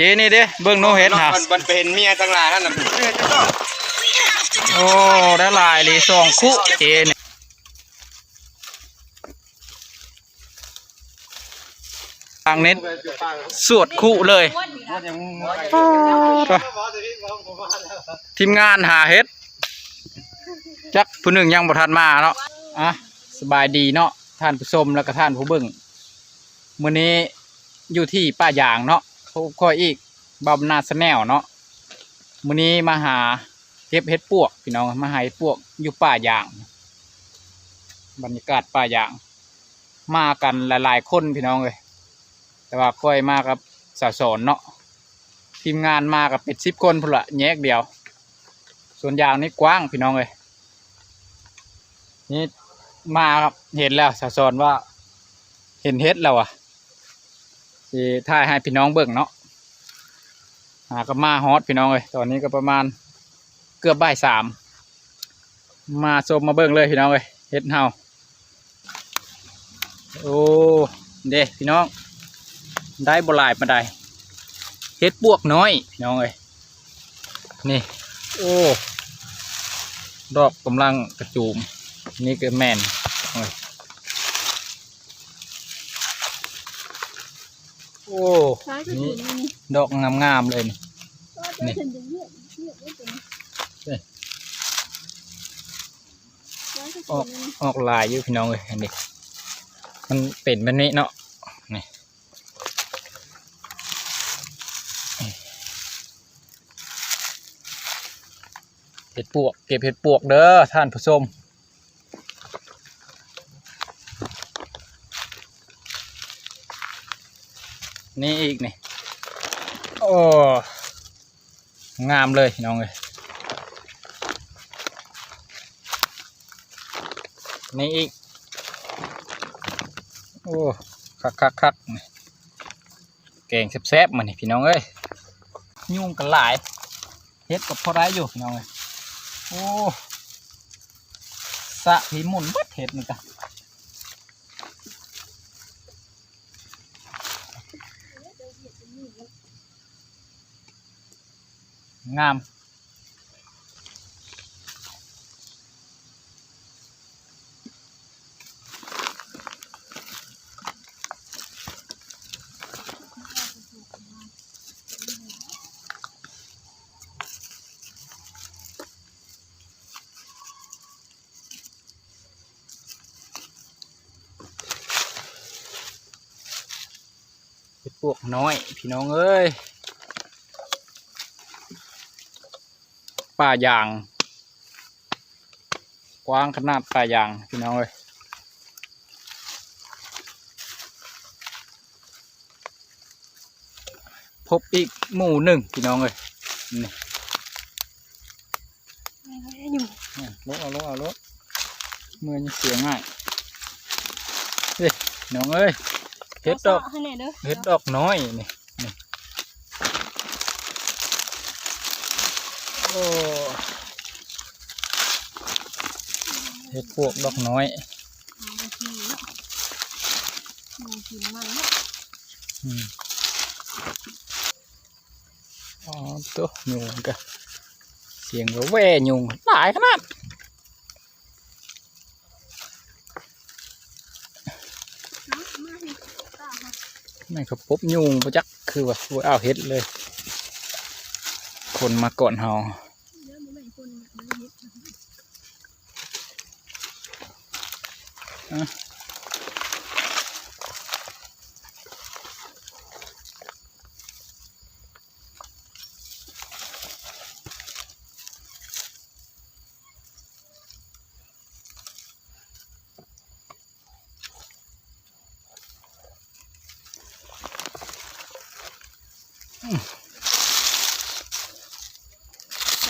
เจนี่เด้เบิ่งโนเห็ดหามันมันเป็นเมียทั้งหลายนั่นน่ะเมียจะต้องโอ้ได้หลายเลยสองคู่เจนี่ทางเน็ตสวดคู่เลยทีมงานหาเฮ็ดจักผู้หนึ่งยังบ่ทันมาเนาะอะสบายดีเนาะท่านผู้ชมแล้วก็ท่านผู้เบิ่งมื้อนี้อยู่ที่ป้ายางเนาะพ บค่อยอีกบำนาสแนลเนาะมื้อนี้มาหาเก็บเฮ็ดปวกพี่น้องมาหาเฮ็ดปวกอยู่ป่ายาง บรรยากาศป่ายาง มากันหลายๆคนพี่น้องเลยแต่ว่าค่อยมากับสาวสอนเนาะทีมงานมากับเป็ดสิบคนพุ่นละแยกเดียว ส่วนยางนี่กว้างพี่น้องเลยนี่มาครับเห็นแล้วสาสอนว่า เห็นเฮ็ดแล้วอะ ที่ถ่ายให้พี่น้องเบิ่งเนาะหากับมาฮอตพี่น้องเลยตอนนี้ก็ประมาณเกือบบ่ายสามมาชมมาเบิ่งเลยพี่น้องเลยเฮ็ดเฮาโอ้เด้พี่น้อง ได้บลายมาได้เฮ็ดปวกน้อยพี่น้องเอ้ยนี่ โอ้ดอกกำลังกระจูม นี่ก็แมนโอ้ย โอ้ซ้ายก็ถึงนี่ดอกงามๆเลยนี่ก็จะถึงเลือดเลือดได้ตรงนี้เอ้ยซ้ายก็ออกถึงนี่ออกลายอยู่พี่น้องเอ้ยอันนี้มันเป็นแบบนี้เนาะนี่เห็ดปวกเก็บเห็ดปวกเด้อท่านผู้ชม นี่อีกนี่ โอ้ งามเลยน้องเลยนี่อีก โอ้ คักคักคักนี่แกงแซ่บๆมานี่พี่น้องเอ้ย ยุ่งกันหลายเฮ็ดกับพอได้อยู่พี่น้องเอ้ย โอ้ สะพีหมุนบัดเห็ดนี่กัน งามเห็ดปวกน้อย พี่น้องเอ้ย ป่ายาง กว้างขนาดป่ายางพี่น้องเอ้ยพบอีกหมู่หนึ่งพี่น้องเอ้ยนี่อยู่เนี่ยลกเอาลกเอาลกมือยังเสียง่ายเฮ้ยน้องเอ้ยเห็ดดอกให้แน่เด้อเห็ดดอกน้อยนี่ โอ้เห็ดพวกดอกน้อยอืมอ๋อตัวยุงกะเสียงว่าแว่ยุงหลายขนาดเนาะมาให้ตาค่ะไม่เขาพบยุงประจัก คือว่าเอาเห็ดเลย คนมาก่อนเฮาอะ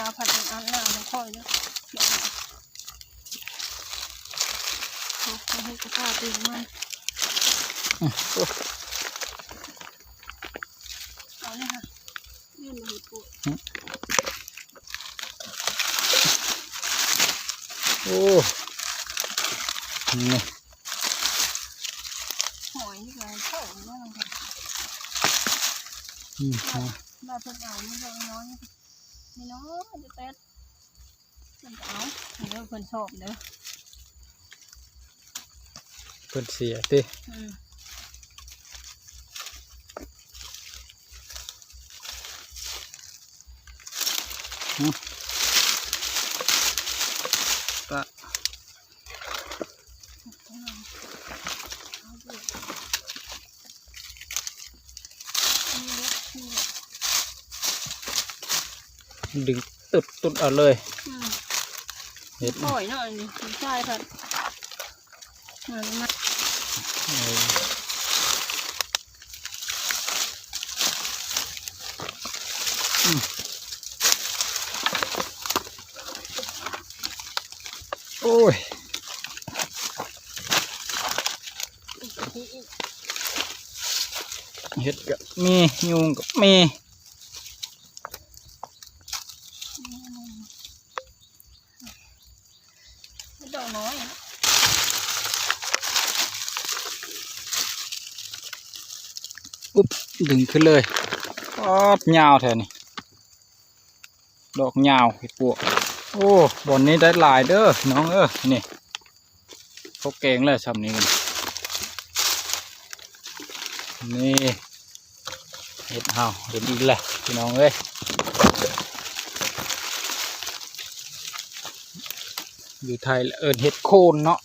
ยวมันไม่คนมันเฮ็ดจะผัดอันหน้าทั้งค่อยเนาะเดี๋ยวเอาให้กระเพาะตีมันเอาเลยค่ะนี่มันเห็ดปวกโอ้นี่หอยนี่ก็เข้าเนาะอืมฮะมาเพิ่นเอาไม่เพิ่นน้อย ไม่น้อยเดี๋ยวแป๊ดเพิ่นเอาเดี๋ยวเพิ่นชอบเด้อเพิ่นเสียติอืมก็เอาเด้อนี่เด้อนี่เด้อดึงตุดตุดเอาเลยอืมเฮ็ดปล่อยหน่อยนี่ใช่ค่ะเหมือนมาเอออืมโอ้ยเห็ดกับมียุงกับมี ดอกน้อยปุ๊บดึงขึ้นเลยป๊อดยาวแถวนี้ดอกยาวเห็ดปวกโอ้บอนนี้ได้หลายเด้อน้องเออนี่เขาเก่งเลยชำนี้กันนี่เห็ดเฮาเห็ดอีกแหละพี่น้องเอ้ย อยู่ไทยเอิญเห็ดโคนเนาะ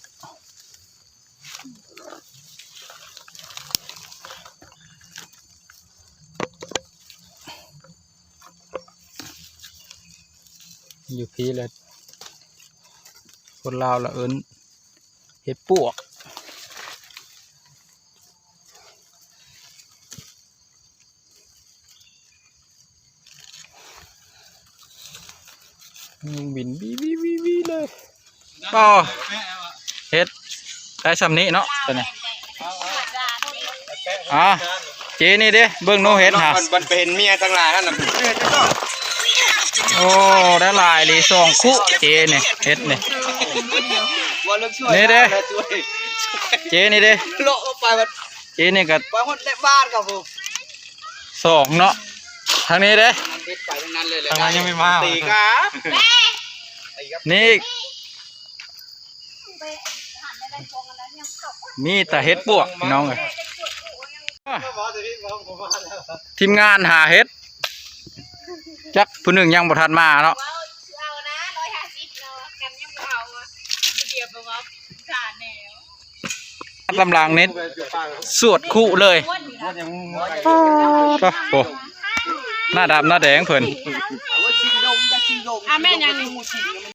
อยู่พีเลยคนลาวละเอิญเห็ดปวกยุงบินบีบีบีบีเลย ก็เห็ดได้สำนี้เนาะตัวนี้อะเจนี่เด้เบิ่งโนเห็ดน้องฮะมันมันเป็นเมียทั้งหลายท่านน่ะเพื่อนจะต้องโอ้ได้หลายเลยสองคู่เจนี่เห็ดนี่ว่าเลิกช่วยนี่เด้แล้วช่วยเจนี่เด้โลกเอาไปมันเจนี่ก็ไปคนในบ้านครับผมสองเนาะทางนี้เด้มันเด็ดไปทั้งนั้นเลยเลยทางนั้นยังไม่มาตีครับตีครับนี่ มีแต่เห็ดปวกพี่น้องเอ้ยทีมงานหาเห็ด จักผู้หนึ่งยังบ่ทันมาเนาะว้าวเอานะร้อยห้าสิบเนาะกันยังบ่เอาอะเดียวไปว่าขาดแนวกำลังเน็ตสวดคู่เลยอ้วนอยู่นะโอ้หน้าดำหน้าแดงเพิ่นอะแม่ยังนี่